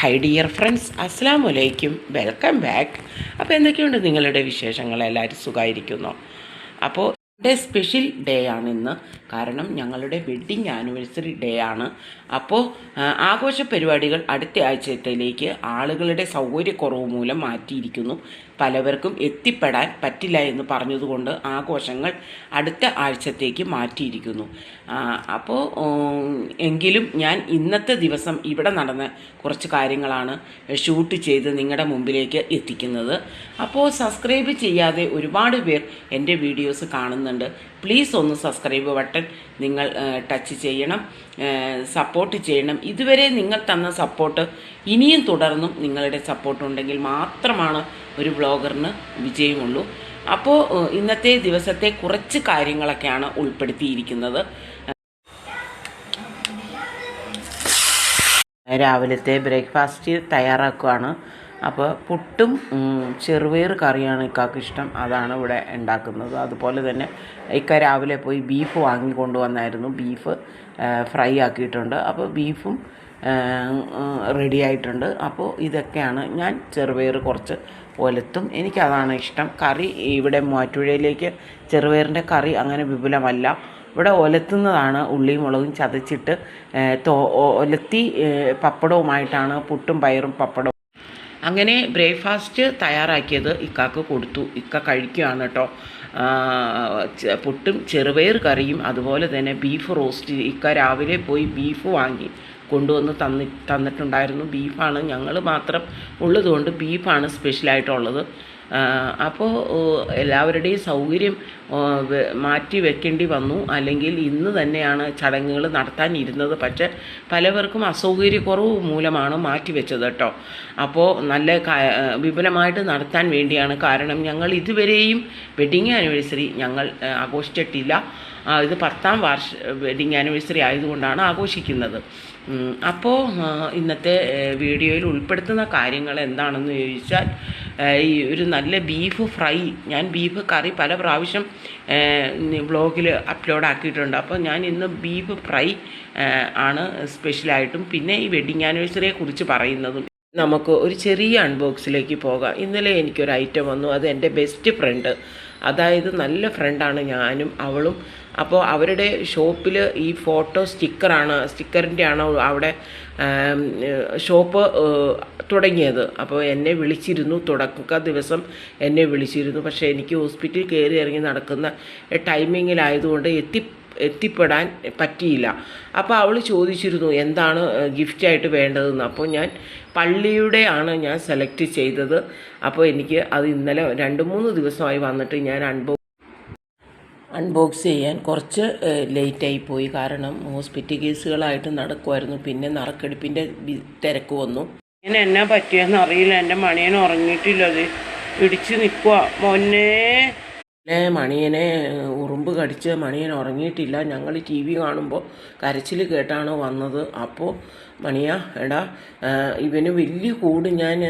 Hi dear friends അസ്സാം വലൈക്കും welcome back അപ്പോൾ എന്തൊക്കെയുണ്ട് നിങ്ങളുടെ വിശേഷങ്ങൾ? എല്ലാവരും സുഖമായിരിക്കുന്നു അപ്പോൾ ഡേ സ്പെഷ്യൽ ഡേ ആണ് ഇന്ന്. കാരണം ഞങ്ങളുടെ വെഡ്ഡിങ് ആനിവേഴ്സറി ഡേ ആണ്. അപ്പോൾ ആഘോഷ പരിപാടികൾ അടുത്ത ആഴ്ചത്തിലേക്ക് ആളുകളുടെ സൗകര്യക്കുറവ് മൂലം മാറ്റിയിരിക്കുന്നു. പലവർക്കും എത്തിപ്പെടാൻ പറ്റില്ല എന്ന് പറഞ്ഞതുകൊണ്ട് ആഘോഷങ്ങൾ അടുത്ത ആഴ്ചത്തേക്ക് മാറ്റിയിരിക്കുന്നു. അപ്പോൾ എങ്കിലും ഞാൻ ഇന്നത്തെ ദിവസം ഇവിടെ നടന്ന കുറച്ച് കാര്യങ്ങളാണ് ഷൂട്ട് ചെയ്ത് നിങ്ങളുടെ മുമ്പിലേക്ക് എത്തിക്കുന്നത്. അപ്പോൾ സബ്സ്ക്രൈബ് ചെയ്യാതെ ഒരുപാട് പേർ എന്റെ വീഡിയോസ് കാണുന്നുണ്ട്. പ്ലീസ് ഒന്ന് സബ്സ്ക്രൈബ് ബട്ടൺ നിങ്ങൾ ടച്ച് ചെയ്യണം സപ്പോർട്ട് ചെയ്യണം. ഇതുവരെ നിങ്ങൾ തന്ന സപ്പോർട്ട് ഇനിയും തുടർന്നും നിങ്ങളുടെ സപ്പോർട്ട് ഉണ്ടെങ്കിൽ മാത്രമാണ് ഒരു ബ്ലോഗറിന് വിജയമുള്ളൂ. അപ്പോൾ ഇന്നത്തെ ദിവസത്തെ കുറച്ച് കാര്യങ്ങളൊക്കെയാണ് ഉൾപ്പെടുത്തിയിരിക്കുന്നത്. രാവിലത്തെ ബ്രേക്ക്ഫാസ്റ്റ് തയ്യാറാക്കുകയാണ് അപ്പോൾ പുട്ടും ചെറുപയർ കറിയാണ് ഇക്കാക്ക് ഇഷ്ടം. അതാണ് ഇവിടെ ഉണ്ടാക്കുന്നത്. അതുപോലെ തന്നെ ഇക്ക രാവിലെ പോയി ബീഫ് വാങ്ങിക്കൊണ്ട് വന്നായിരുന്നു ബീഫ് ഫ്രൈ ആക്കിയിട്ടുണ്ട്. അപ്പോൾ ബീഫും റെഡി ആയിട്ടുണ്ട്. അപ്പോൾ ഇതൊക്കെയാണ് ഞാൻ ചെറുപയർ കുറച്ച് ഒലത്തും. എനിക്കതാണ് ഇഷ്ടം. കറി ഇവിടെ മൂവാറ്റുപുഴയിലേക്ക് ചെറുപയറിന്റെ കറി അങ്ങനെ വിപുലമല്ല. ഇവിടെ ഒലത്തുന്നതാണ് ഉള്ളിയും മുളകും ചതച്ചിട്ട് തോ ഒലത്തി പപ്പടവുമായിട്ടാണ് പുട്ടും പയറും പപ്പടവും അങ്ങനെ ബ്രേക്ക്ഫാസ്റ്റ് തയ്യാറാക്കിയത് ഇക്കാക്ക് കൊടുത്തു. ഇക്ക കഴിക്കുകയാണ് കേട്ടോ പുട്ടും ചെറുപയർ കറിയും അതുപോലെ തന്നെ ബീഫ് റോസ്റ്റ്. ഇക്ക രാവിലെ പോയി ബീഫ് വാങ്ങി കൊണ്ടുവന്ന് തന്നി തന്നിട്ടുണ്ടായിരുന്നു. ബീഫാണ് ഞങ്ങൾ മാത്രം ഉള്ളതുകൊണ്ട് ബീഫാണ് സ്പെഷ്യലായിട്ടുള്ളത്. അപ്പോൾ എല്ലാവരുടെയും സൗകര്യം മാറ്റി വെക്കേണ്ടി വന്നു. അല്ലെങ്കിൽ ഇന്ന് തന്നെയാണ് ചടങ്ങുകൾ നടത്താനിരുന്നത് പക്ഷേ പലവർക്കും അസൗകര്യക്കുറവ് മൂലമാണ് മാറ്റിവെച്ചത് കേട്ടോ. അപ്പോൾ നല്ല വിപുലമായിട്ട് നടത്താൻ വേണ്ടിയാണ്. കാരണം ഞങ്ങൾ ഇതുവരെയും വെഡിങ് ആനിവേഴ്സറി ഞങ്ങൾ ആഘോഷിച്ചിട്ടില്ല. ഇത് പത്താം വാർഷ വെഡിങ് ആനിവേഴ്സറി ആയതുകൊണ്ടാണ് ആഘോഷിക്കുന്നത്. അപ്പോൾ ഇന്നത്തെ വീഡിയോയിൽ ഉൾപ്പെടുത്തുന്ന കാര്യങ്ങൾ എന്താണെന്ന് ചോദിച്ചാൽ ഈ ഒരു നല്ല ബീഫ് ഫ്രൈ ഞാൻ ബീഫ് കറി പല പ്രാവശ്യം വ്ളോഗിൽ അപ്ലോഡ് ആക്കിയിട്ടുണ്ട്. അപ്പോൾ ഞാൻ ഇന്ന് ബീഫ് ഫ്രൈ ആണ് സ്പെഷ്യലായിട്ടും പിന്നെ ഈ വെഡിങ് ആനിവേഴ്സറിയെ കുറിച്ച് പറയുന്നതും. നമുക്ക് ഒരു ചെറിയ അൺബോക്സിലേക്ക് പോകാം. ഇന്നലെ എനിക്കൊരു ഐറ്റം വന്നു. അത് എന്റെ ബെസ്റ്റ് ഫ്രണ്ട് അതായത് നല്ല ഫ്രണ്ടാണ് ഞാനും അവളും. അപ്പോൾ അവരുടെ ഷോപ്പിൽ ഈ ഫോട്ടോ സ്റ്റിക്കറാണ് സ്റ്റിക്കറിന്റെ ആണ് അവിടെ ഷോപ്പ് തുടങ്ങിയത്. അപ്പോൾ എന്നെ വിളിച്ചിരുന്നു തുടക്ക ദിവസം എന്നെ വിളിച്ചിരുന്നു. പക്ഷേ എനിക്ക് ഹോസ്പിറ്റലിൽ കയറി ഇറങ്ങി നടക്കുന്ന ടൈമിങ്ങിലായതുകൊണ്ട് എത്തി എത്തിപ്പെടാൻ പറ്റിയില്ല. അപ്പോൾ അവൾ ചോദിച്ചിരുന്നു എന്താണ് ഗിഫ്റ്റായിട്ട് വേണ്ടതെന്ന്? അപ്പോൾ ഞാൻ പള്ളിയുടെ ആണ് ഞാൻ സെലക്ട് ചെയ്തത്. അപ്പോൾ എനിക്ക് അത് ഇന്നലെ രണ്ട് മൂന്ന് ദിവസമായി വന്നിട്ട് ഞാൻ അൺബോ അൺബോക്സ് ചെയ്യാൻ കുറച്ച് ലേറ്റായി പോയി. കാരണം ഹോസ്പിറ്റൽ കേസുകളായിട്ട് നടക്കുമായിരുന്നു പിന്നെ നറുക്കെടുപ്പിന്റെ തിരക്ക് വന്നു. ഇങ്ങനെ എന്നാ പറ്റിയെന്ന് അറിയില്ല. എന്റെ മണിയൻ ഉറങ്ങിയിട്ടില്ല. അത് ഇടിച്ച് നിൽക്കുക മൊന്നേ ഏ മണിയനെ ഉറുമ്പ് കടിച്ച് മണിയൻ ഉറങ്ങിയിട്ടില്ല. ഞങ്ങൾ ടി വി കാണുമ്പോൾ കരച്ചിൽ കേട്ടാണ് വന്നത്. അപ്പോൾ മണിയ എടാ ഇവന് വലിയ കൂട് ഞാൻ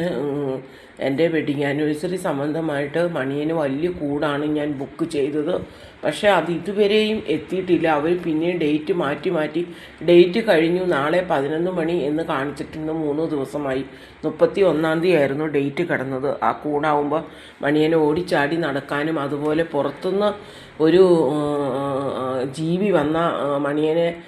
എന്റെ വെഡിങ് ആനിവേഴ്സറി സംബന്ധമായിട്ട് മണിയന് വലിയ കൂടാണ് ഞാൻ ബുക്ക് ചെയ്തത്. പക്ഷേ അത് ഇതുവരെയും എത്തിയിട്ടില്ല. അവർ പിന്നെയും ഡേറ്റ് മാറ്റി മാറ്റി ഡേറ്റ് കഴിഞ്ഞു. നാളെ പതിനൊന്ന് മണി എന്ന് കാണിച്ചിട്ട് മൂന്ന് ദിവസമായി. മുപ്പത്തി ഒന്നാം തീയതി ആയിരുന്നു ഡേറ്റ് കിടന്നത്. ആ കൂടാവുമ്പോൾ മണിയനെ ഓടിച്ചാടി നടക്കാനും അതുപോലെ പുറത്തുനിന്ന് ഒരു ജീവി വന്ന മണിയനെ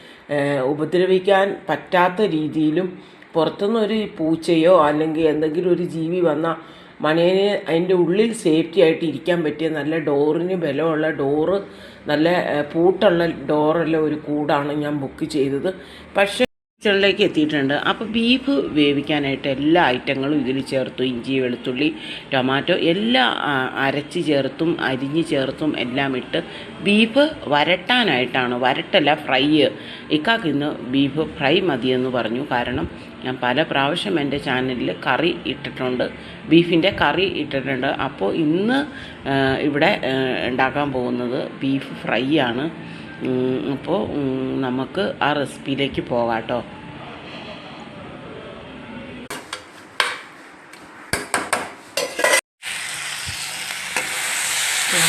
ഉപദ്രവിക്കാൻ പറ്റാത്ത രീതിയിലും പുറത്തുനിന്ന് ഒരു പൂച്ചയോ അല്ലെങ്കിൽ എന്തെങ്കിലും ഒരു ജീവി വന്നാൽ മണിയന് അതിന്റെ ഉള്ളിൽ സേഫ്റ്റി ആയിട്ട് ഇരിക്കാൻ പറ്റിയ നല്ല ഡോറിന് ബലമുള്ള ഡോറ് നല്ല പൂട്ടുള്ള ഡോറുള്ള ഒരു കൂടാണ് ഞാൻ ബുക്ക് ചെയ്തത്. പക്ഷേ കിച്ചണിലേക്ക് എത്തിയിട്ടുണ്ട്. അപ്പോൾ ബീഫ് വേവിക്കാനായിട്ട് എല്ലാ ഐറ്റങ്ങളും ഇതിൽ ചേർത്തു. ഇഞ്ചി വെളുത്തുള്ളി ടൊമാറ്റോ എല്ലാം അരച്ച് ചേർത്തും അരിഞ്ഞ് ചേർത്തും എല്ലാം ഇട്ട് ബീഫ് വരട്ടാനായിട്ടാണ് വരട്ടല്ല ഫ്രൈ ഇക്കാക്ക് ഇന്ന് ബീഫ് ഫ്രൈ മതിയെന്ന് പറഞ്ഞു. കാരണം ഞാൻ പല പ്രാവശ്യം എന്റെ ചാനലിൽ കറി ഇട്ടിട്ടുണ്ട്. ബീഫിന്റെ കറി ഇട്ടിട്ടുണ്ട്. അപ്പോൾ ഇന്ന് ഇവിടെ ഉണ്ടാക്കാൻ പോകുന്നത് ബീഫ് ഫ്രൈ ആണ്. അപ്പോൾ നമുക്ക് ആ റെസിപ്പിയിലേക്ക് പോകാം കേട്ടോ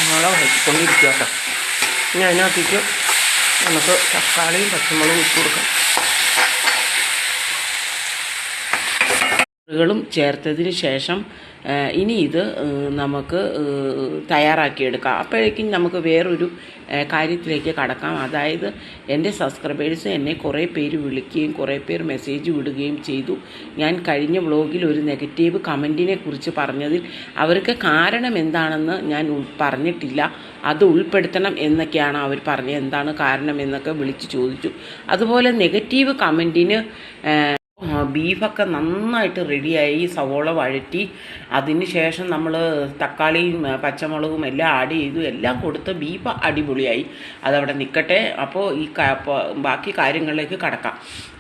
മുളക് വഴറ്റിക്കൊണ്ടിരിക്കുക കേട്ടോ ഇനി അതിനകത്തേക്ക് നമുക്ക് തക്കാളിയും പച്ചമുളകും ഇട്ട് കൊടുക്കാം. ചേർത്തതിന് ശേഷം ഇനി ഇത് നമുക്ക് തയ്യാറാക്കിയെടുക്കാം. അപ്പോഴേക്കും നമുക്ക് വേറൊരു കാര്യത്തിലേക്ക് കടക്കാം. അതായത് എന്റെ സബ്സ്ക്രൈബേഴ്സ് എന്നെ കുറേ പേര് വിളിക്കുകയും കുറേ പേർ മെസ്സേജ് വിടുകയും ചെയ്തു. ഞാൻ കഴിഞ്ഞ വ്ളോഗിൽ ഒരു നെഗറ്റീവ് കമന്റിനെ കുറിച്ച് പറഞ്ഞതിൽ അവർക്ക് കാരണം എന്താണെന്ന് ഞാൻ പറഞ്ഞിട്ടില്ല. അത് ഉൾപ്പെടുത്തണം എന്നൊക്കെയാണ് അവർ പറഞ്ഞത്. എന്താണ് കാരണം എന്നൊക്കെ വിളിച്ച് ചോദിച്ചു. അതുപോലെ നെഗറ്റീവ് കമന്റിന് ബീഫൊക്കെ നന്നായിട്ട് റെഡിയായി സവോള വഴറ്റി അതിന് ശേഷം നമ്മൾ തക്കാളിയും പച്ചമുളകും എല്ലാം ആഡ് ചെയ്തു എല്ലാം കൊടുത്ത് ബീഫ് അടിപൊളിയായി. അതവിടെ നിൽക്കട്ടെ അപ്പോൾ ഈ ബാക്കി കാര്യങ്ങളിലേക്ക് കടക്കാം.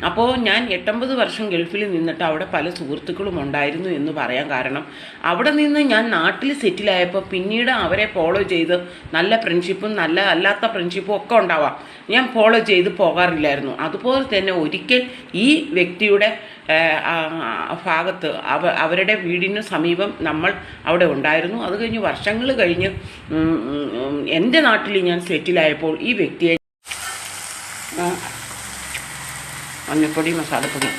അപ്പോൾ ഞാൻ എട്ടൊമ്പത് വർഷം ഗൾഫിൽ നിന്നിട്ട് അവിടെ പല സുഹൃത്തുക്കളും ഉണ്ടായിരുന്നു എന്ന് പറയാൻ കാരണം. അവിടെ നിന്ന് ഞാൻ നാട്ടിൽ സെറ്റിലായപ്പോൾ പിന്നീട് അവരെ ഫോളോ ചെയ്ത് നല്ല ഫ്രണ്ട്ഷിപ്പും നല്ല അല്ലാത്ത ഫ്രണ്ട്ഷിപ്പും ഒക്കെ ഉണ്ടാവാം. ഞാൻ ഫോളോ ചെയ്ത് പോകാറില്ലായിരുന്നു. അതുപോലെ തന്നെ ഒരിക്കൽ ഈ വ്യക്തിയുടെ ഭാഗത്ത് അവ അവരുടെ വീടിന് സമീപം നമ്മൾ അവിടെ ഉണ്ടായിരുന്നു. അത് കഴിഞ്ഞ് വർഷങ്ങൾ കഴിഞ്ഞ് എന്റെ നാട്ടിൽ ഞാൻ സെറ്റിലായപ്പോൾ ഈ വ്യക്തിയെ മഞ്ഞപ്പൊടി മസാലപ്പൊടി.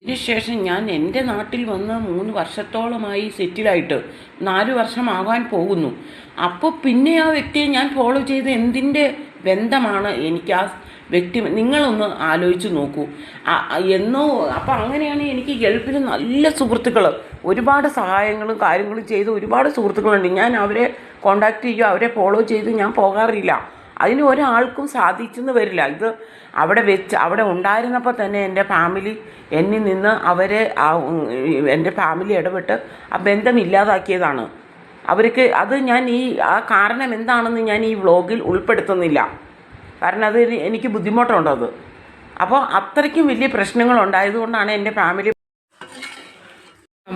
അതിനുശേഷം ഞാൻ എന്റെ നാട്ടിൽ വന്ന് മൂന്ന് വർഷത്തോളമായി സെറ്റിലായിട്ട് നാല് വർഷമാകാൻ പോകുന്നു. അപ്പോൾ പിന്നെ ആ വ്യക്തിയെ ഞാൻ ഫോളോ ചെയ്ത് എന്തിന്റെ ബന്ധമാണ് എനിക്ക് ആ വ്യക്തി നിങ്ങളൊന്ന് ആലോചിച്ച് നോക്കൂ. എന്നോ അപ്പം അങ്ങനെയാണ് എനിക്ക് ഗൾഫിൽ നല്ല സുഹൃത്തുക്കൾ ഒരുപാട് സഹായങ്ങളും കാര്യങ്ങളും ചെയ്ത് ഒരുപാട് സുഹൃത്തുക്കളുണ്ട്. ഞാൻ അവരെ കോണ്ടാക്ട് ചെയ്യുക അവരെ ഫോളോ ചെയ്ത് ഞാൻ പോകാറില്ല. അതിന് ഒരാൾക്കും സാധിച്ചെന്ന് വരില്ല. ഇത് അവിടെ വെച്ച് അവിടെ ഉണ്ടായിരുന്നപ്പോൾ തന്നെ എന്റെ ഫാമിലി എന്നിൽ നിന്ന് അവരെ എന്റെ ഫാമിലി ഇടപെട്ട് ആ ബന്ധം ഇല്ലാതാക്കിയതാണ്. അവർക്ക് അത് ഞാൻ ഈ ആ കാരണം എന്താണെന്ന് ഞാൻ ഈ വ്ളോഗിൽ ഉൾപ്പെടുത്തുന്നില്ല. കാരണം അത് എനിക്ക് ബുദ്ധിമുട്ടുണ്ട് അത്. അപ്പോൾ അത്രയ്ക്കും വലിയ പ്രശ്നങ്ങൾ ഉണ്ടായതുകൊണ്ടാണ് എന്റെ ഫാമിലി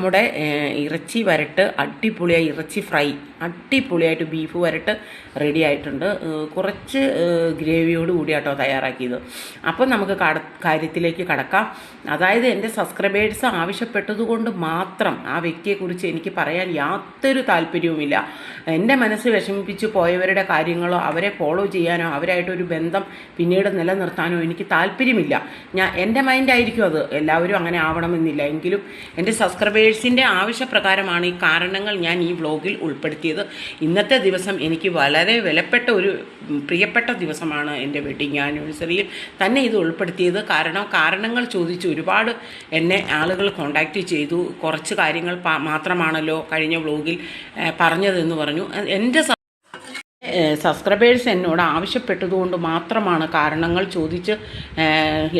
നമ്മുടെ ഇറച്ചി വരട്ട് അടിപൊളിയായി ഇറച്ചി ഫ്രൈ അടിപൊളിയായിട്ട് ബീഫ് വരട്ട് റെഡി ആയിട്ടുണ്ട്. കുറച്ച് ഗ്രേവിയോട് കൂടി കേട്ടോ തയ്യാറാക്കിയത്. അപ്പം നമുക്ക് കട കാര്യത്തിലേക്ക് കടക്കാം. അതായത് എന്റെ സബ്സ്ക്രൈബേഴ്സ് ആവശ്യപ്പെട്ടതുകൊണ്ട് മാത്രം ആ വ്യക്തിയെക്കുറിച്ച് എനിക്ക് പറയാൻ യാതൊരു താല്പര്യവുമില്ല. എന്റെ മനസ്സ് വിഷമിപ്പിച്ച് പോയവരുടെ കാര്യങ്ങളോ അവരെ ഫോളോ ചെയ്യാനോ അവരായിട്ടൊരു ബന്ധം പിന്നീട് നിലനിർത്താനോ എനിക്ക് താല്പര്യമില്ല. ഞാൻ എന്റെ മൈൻഡായിരിക്കും അത്. എല്ലാവരും അങ്ങനെ ആവണമെന്നില്ല. എങ്കിലും എന്റെ സബ്സ്ക്രൈബേഴ്സിന്റെ ആവശ്യപ്രകാരമാണ് ഈ കാരണങ്ങൾ ഞാൻ ഈ വ്ളോഗിൽ ഉൾപ്പെടുത്തിയത്. ഇന്നത്തെ ദിവസം എനിക്ക് വളരെ വിലപ്പെട്ട ഒരു പ്രിയപ്പെട്ട ദിവസമാണ് എന്റെ വെഡിങ് ആനിവേഴ്സറിയിൽ തന്നെ ഇത് ഉൾപ്പെടുത്തിയത്. കാരണം കാരണങ്ങൾ ചോദിച്ച് ഒരുപാട് എന്നെ ആളുകൾ കോണ്ടാക്റ്റ് ചെയ്തു. കുറച്ച് കാര്യങ്ങൾ മാത്രമാണല്ലോ കഴിഞ്ഞ വ്ളോഗിൽ പറഞ്ഞതെന്ന് പറഞ്ഞു. എന്റെ സബ്സ്ക്രൈബേഴ്സ് എന്നോട് ആവശ്യപ്പെട്ടതുകൊണ്ട് മാത്രമാണ് കാരണങ്ങൾ ചോദിച്ച്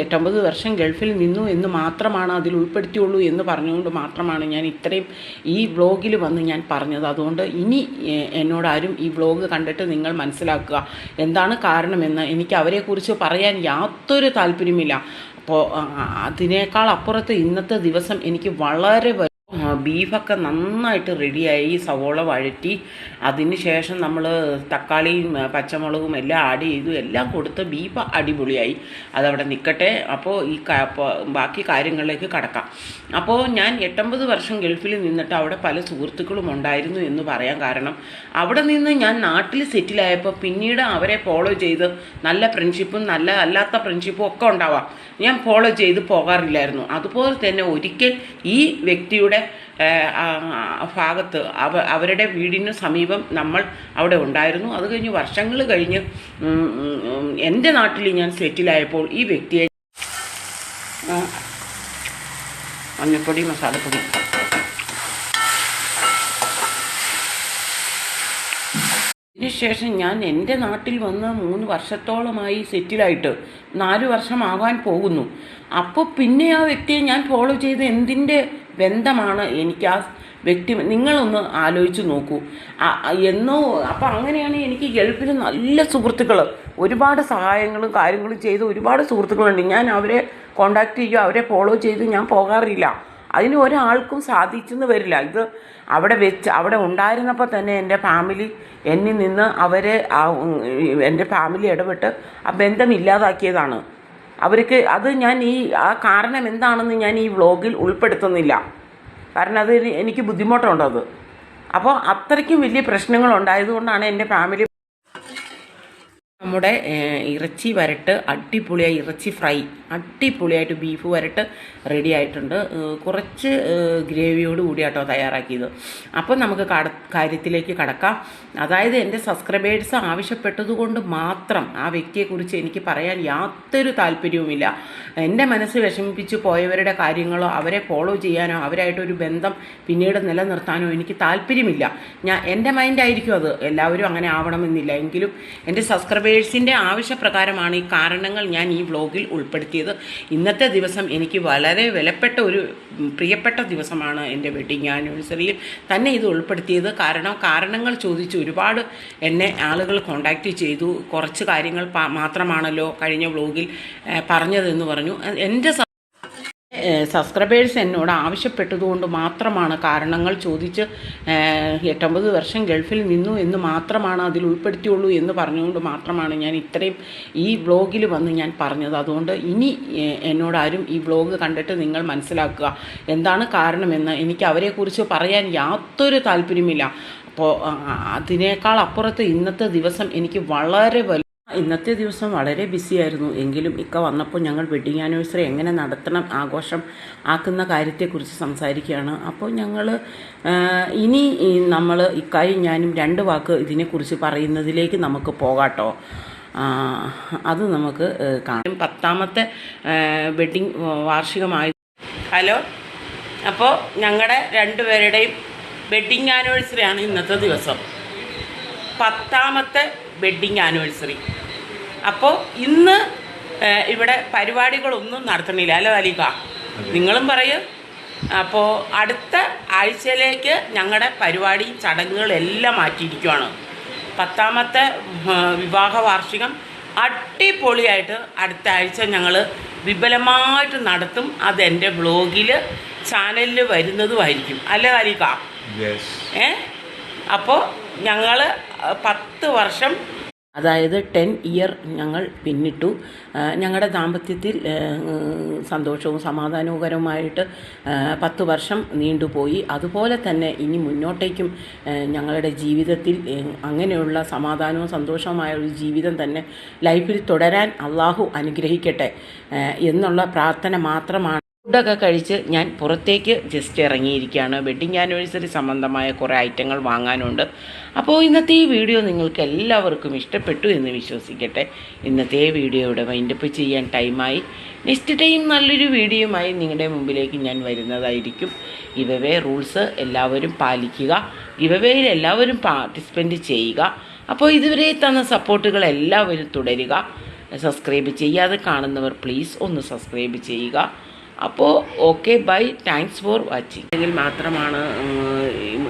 എട്ടൊമ്പത് വർഷം ഗൾഫിൽ നിന്നു എന്ന് മാത്രമാണ് അതിൽ ഉൾപ്പെടുത്തിയുള്ളൂ എന്ന് പറഞ്ഞുകൊണ്ട് മാത്രമാണ് ഞാൻ ഇത്രയും ഈ വ്ളോഗിൽ വന്ന് ഞാൻ പറഞ്ഞത്. അതുകൊണ്ട് ഇനി എന്നോടാരും ഈ വ്ളോഗ് കണ്ടിട്ട് നിങ്ങൾ മനസ്സിലാക്കുക. എന്താണ് കാരണമെന്ന് എനിക്ക് അവരെക്കുറിച്ച് പറയാൻ യാതൊരു താല്പര്യമില്ല അപ്പോൾ അതിനേക്കാൾ അപ്പുറത്ത് ഇന്നത്തെ ദിവസം എനിക്ക് വളരെ ബീഫൊക്കെ നന്നായിട്ട് റെഡിയായി സവോള വഴറ്റി അതിന് ശേഷം നമ്മൾ തക്കാളിയും പച്ചമുളകും എല്ലാം ആഡ് ചെയ്തു എല്ലാം കൊടുത്ത് ബീഫ് അടിപൊളിയായി. അതവിടെ നിൽക്കട്ടെ അപ്പോൾ ഈ ബാക്കി കാര്യങ്ങളിലേക്ക് കടക്കാം. അപ്പോൾ ഞാൻ എട്ടൊമ്പത് വർഷം ഗൾഫിൽ നിന്നിട്ട് അവിടെ പല സുഹൃത്തുക്കളും ഉണ്ടായിരുന്നു എന്ന് പറയാൻ കാരണം അവിടെ നിന്ന് ഞാൻ നാട്ടിൽ സെറ്റിലായപ്പോൾ പിന്നീട് അവരെ ഫോളോ ചെയ്ത് നല്ല ഫ്രണ്ട്ഷിപ്പും നല്ല അല്ലാത്ത ഫ്രണ്ട്ഷിപ്പും ഒക്കെ ഉണ്ടാവാം. ഞാൻ ഫോളോ ചെയ്ത് പോകാറില്ലായിരുന്നു. അതുപോലെ തന്നെ ഒരിക്കൽ ഈ വ്യക്തിയുടെ ഭാഗത്ത് അവ അവരുടെ വീടിന് സമീപം നമ്മൾ അവിടെ ഉണ്ടായിരുന്നു. അത് കഴിഞ്ഞ് വർഷങ്ങൾ കഴിഞ്ഞ് എന്റെ നാട്ടിൽ ഞാൻ സെറ്റിലായപ്പോൾ ഈ വ്യക്തിയെ മഞ്ഞപ്പൊടി മസാലപ്പൊടി. ശേഷം ഞാൻ എന്റെ നാട്ടിൽ വന്ന് മൂന്ന് വർഷത്തോളമായി സെറ്റിലായിട്ട് നാല് വർഷമാകാൻ പോകുന്നു. അപ്പോൾ പിന്നെ ആ വ്യക്തിയെ ഞാൻ ഫോളോ ചെയ്ത് എന്തിന്റെ ബന്ധമാണ് എനിക്ക് ആ വ്യക്തി നിങ്ങളൊന്ന് ആലോചിച്ച് നോക്കൂ. എന്നോ അപ്പം അങ്ങനെയാണ് എനിക്ക് ഗൾഫിൽ നല്ല സുഹൃത്തുക്കൾ ഒരുപാട് സഹായങ്ങളും കാര്യങ്ങളും ചെയ്ത് ഒരുപാട് സുഹൃത്തുക്കളുണ്ട്. ഞാൻ അവരെ കോണ്ടാക്ട് ചെയ്യുക അവരെ ഫോളോ ചെയ്ത് ഞാൻ പോകാറില്ല. അതിന് ഒരാൾക്കും സാധിച്ചെന്ന് വരില്ല. ഇത് അവിടെ വെച്ച് അവിടെ ഉണ്ടായിരുന്നപ്പോൾ തന്നെ എന്റെ ഫാമിലി എന്നിൽ നിന്ന് അവരെ എന്റെ ഫാമിലി ഇടപെട്ട് ആ ബന്ധം ഇല്ലാതാക്കിയതാണ്. അവർക്ക് അത് ഞാൻ ഈ ആ കാരണം എന്താണെന്ന് ഞാൻ ഈ വ്ളോഗിൽ ഉൾപ്പെടുത്തുന്നില്ല. കാരണം അത് എനിക്ക് ബുദ്ധിമുട്ടുണ്ട് അത്. അപ്പോൾ അത്രയ്ക്കും വലിയ പ്രശ്നങ്ങൾ ഉണ്ടായതുകൊണ്ടാണ് എന്റെ ഫാമിലി നമ്മുടെ ഇറച്ചി വരട്ട് അടിപൊളിയായി ഇറച്ചി ഫ്രൈ അടിപൊളിയായിട്ട് ബീഫ് വരട്ട് റെഡി ആയിട്ടുണ്ട്. കുറച്ച് ഗ്രേവിയോട് കൂടി കേട്ടോ തയ്യാറാക്കിയത്. അപ്പോൾ നമുക്ക് കട കാര്യത്തിലേക്ക് കടക്കാം. അതായത് എന്റെ സബ്സ്ക്രൈബേഴ്സ് ആവശ്യപ്പെട്ടതുകൊണ്ട് മാത്രം ആ വ്യക്തിയെക്കുറിച്ച് എനിക്ക് പറയാൻ യാതൊരു താല്പര്യവുമില്ല. എന്റെ മനസ്സ് വിഷമിപ്പിച്ച് പോയവരുടെ കാര്യങ്ങളോ അവരെ ഫോളോ ചെയ്യാനോ അവരായിട്ടൊരു ബന്ധം പിന്നീട് നിലനിർത്താനോ എനിക്ക് താല്പര്യമില്ല. ഞാൻ എന്റെ മൈൻഡായിരിക്കും അത്. എല്ലാവരും അങ്ങനെ ആവണമെന്നില്ല. എങ്കിലും എന്റെ സബ്സ്ക്രൈബേഴ്സിന്റെ ആവശ്യപ്രകാരമാണ് ഈ കാരണങ്ങൾ ഞാൻ ഈ വ്ലോഗിൽ ഉൾപ്പെടുത്തിയത്. ഇന്നത്തെ ദിവസം എനിക്ക് വളരെ വിലപ്പെട്ട ഒരു പ്രിയപ്പെട്ട ദിവസമാണ് എന്റെ വെഡിങ് ആനിവേഴ്സറിയിൽ തന്നെ ഇത് ഉൾപ്പെടുത്തിയത്. കാരണം കാരണങ്ങൾ ചോദിച്ച് ഒരുപാട് എന്നെ ആളുകൾ കോണ്ടാക്റ്റ് ചെയ്തു. കുറച്ച് കാര്യങ്ങൾ മാത്രമാണല്ലോ കഴിഞ്ഞ വ്ലോഗിൽ പറഞ്ഞതെന്ന് പറഞ്ഞു. എന്റെ സബ്സ്ക്രൈബേഴ്സ് എന്നോട് ആവശ്യപ്പെട്ടതുകൊണ്ട് മാത്രമാണ് കാരണങ്ങൾ ചോദിച്ച് എട്ടൊമ്പത് വർഷം ഗൾഫിൽ നിന്നു എന്ന് മാത്രമാണ് അതിൽ ഉൾപ്പെടുത്തിയുള്ളൂ എന്ന് പറഞ്ഞുകൊണ്ട് മാത്രമാണ് ഞാൻ ഇത്രയും ഈ വ്ളോഗിൽ വന്ന് ഞാൻ പറഞ്ഞത്. അതുകൊണ്ട് ഇനി എന്നോടാരും ഈ വ്ളോഗ് കണ്ടിട്ട് നിങ്ങൾ മനസ്സിലാക്കുക. എന്താണ് കാരണമെന്ന് എനിക്ക് അവരെക്കുറിച്ച് പറയാൻ യാതൊരു താല്പര്യമില്ല അപ്പോൾ അതിനേക്കാൾ അപ്പുറത്ത് ഇന്നത്തെ ദിവസം എനിക്ക് വളരെ ഇന്നത്തെ ദിവസം വളരെ ബിസിയായിരുന്നു എങ്കിലും ഇക്ക വന്നപ്പോൾ ഞങ്ങൾ വെഡിങ് ആനിവേഴ്സറി എങ്ങനെ നടത്തണം ആഘോഷം ആക്കുന്ന കാര്യത്തെക്കുറിച്ച് സംസാരിക്കുകയാണ്. അപ്പോൾ ഞങ്ങൾ ഇനി നമ്മൾ ഇക്കായും ഞാനും രണ്ട് വാക്ക് ഇതിനെക്കുറിച്ച് പറയുന്നതിലേക്ക് നമുക്ക് പോകാട്ടോ. അത് നമുക്ക് കാണാം. പത്താമത്തെ വെഡിങ് വാർഷികമായി. ഹലോ? അപ്പോൾ ഞങ്ങളുടെ രണ്ടുപേരുടെയും വെഡിങ് ആനിവേഴ്സറി ആണ് ഇന്നത്തെ ദിവസം. പത്താമത്തെ വെഡ്ഡിങ് ആനിവേഴ്സറി. അപ്പോൾ ഇന്ന് ഇവിടെ പരിപാടികളൊന്നും നടത്തണില്ല അല്ലേ അലിക നിങ്ങളും പറയൂ. അപ്പോൾ അടുത്ത ആഴ്ചയിലേക്ക് ഞങ്ങളുടെ പരിപാടി ചടങ്ങുകളെല്ലാം മാറ്റിയിരിക്കുകയാണ് പത്താമത്തെ വിവാഹ വാർഷികം അടിപൊളിയായിട്ട് അടുത്ത ആഴ്ച ഞങ്ങൾ വിപുലമായിട്ട് നടത്തും. അത് എന്റെ ബ്ലോഗിൽ ചാനലിൽ വരുന്നതുമായിരിക്കും. അല്ലേ അലിക ഏ? അപ്പോൾ ഞങ്ങൾ പത്ത് വർഷം അതായത് ടെൻ ഇയർ ഞങ്ങൾ പിന്നിട്ടു. ഞങ്ങളുടെ ദാമ്പത്യത്തിൽ സന്തോഷവും സമാധാനകരവുമായിട്ട് പത്ത് വർഷം നീണ്ടുപോയി അതുപോലെ തന്നെ ഇനി മുന്നോട്ടേക്കും ഞങ്ങളുടെ ജീവിതത്തിൽ അങ്ങനെയുള്ള സമാധാനവും സന്തോഷവുമായ ഒരു ജീവിതം തന്നെ ലൈഫിൽ തുടരാൻ അള്ളാഹു അനുഗ്രഹിക്കട്ടെ എന്നുള്ള പ്രാർത്ഥന മാത്രമാണ് ഫുഡൊക്കെ കഴിച്ച് ഞാൻ പുറത്തേക്ക് ജസ്റ്റ് ഇറങ്ങിയിരിക്കുകയാണ്. വെഡ്ഡിങ് ആനിവേഴ്സറി സംബന്ധമായ കുറേ ഐറ്റങ്ങൾ വാങ്ങാനുണ്ട്. അപ്പോൾ ഇന്നത്തെ ഈ വീഡിയോ നിങ്ങൾക്ക് എല്ലാവർക്കും ഇഷ്ടപ്പെട്ടു എന്ന് വിശ്വസിക്കട്ടെ. ഇന്നത്തെ വീഡിയോയുടെ വൈൻഡപ്പ് ചെയ്യാൻ ടൈമായി നെക്സ്റ്റ് ടൈം നല്ലൊരു വീഡിയോയുമായി നിങ്ങളുടെ മുമ്പിലേക്ക് ഞാൻ വരുന്നതായിരിക്കും. ഇവവേ റൂൾസ് എല്ലാവരും പാലിക്കുക. ഗിവവേയിൽ എല്ലാവരും പാർട്ടിസിപ്പന്റ് ചെയ്യുക. അപ്പോൾ ഇതുവരെ തന്ന സപ്പോർട്ടുകൾ എല്ലാവരും തുടരുക. സബ്സ്ക്രൈബ് ചെയ്യാതെ കാണുന്നവർ പ്ലീസ് ഒന്ന് സബ്സ്ക്രൈബ് ചെയ്യുക. അപ്പോൾ okay bye thanks for watching എങ്കിൽ മാത്രമാണ്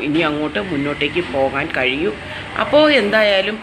ഇനി അങ്ങോട്ട് മുന്നോട്ടേക്ക് പോകാൻ കഴിയൂ. അപ്പോൾ എന്തായാലും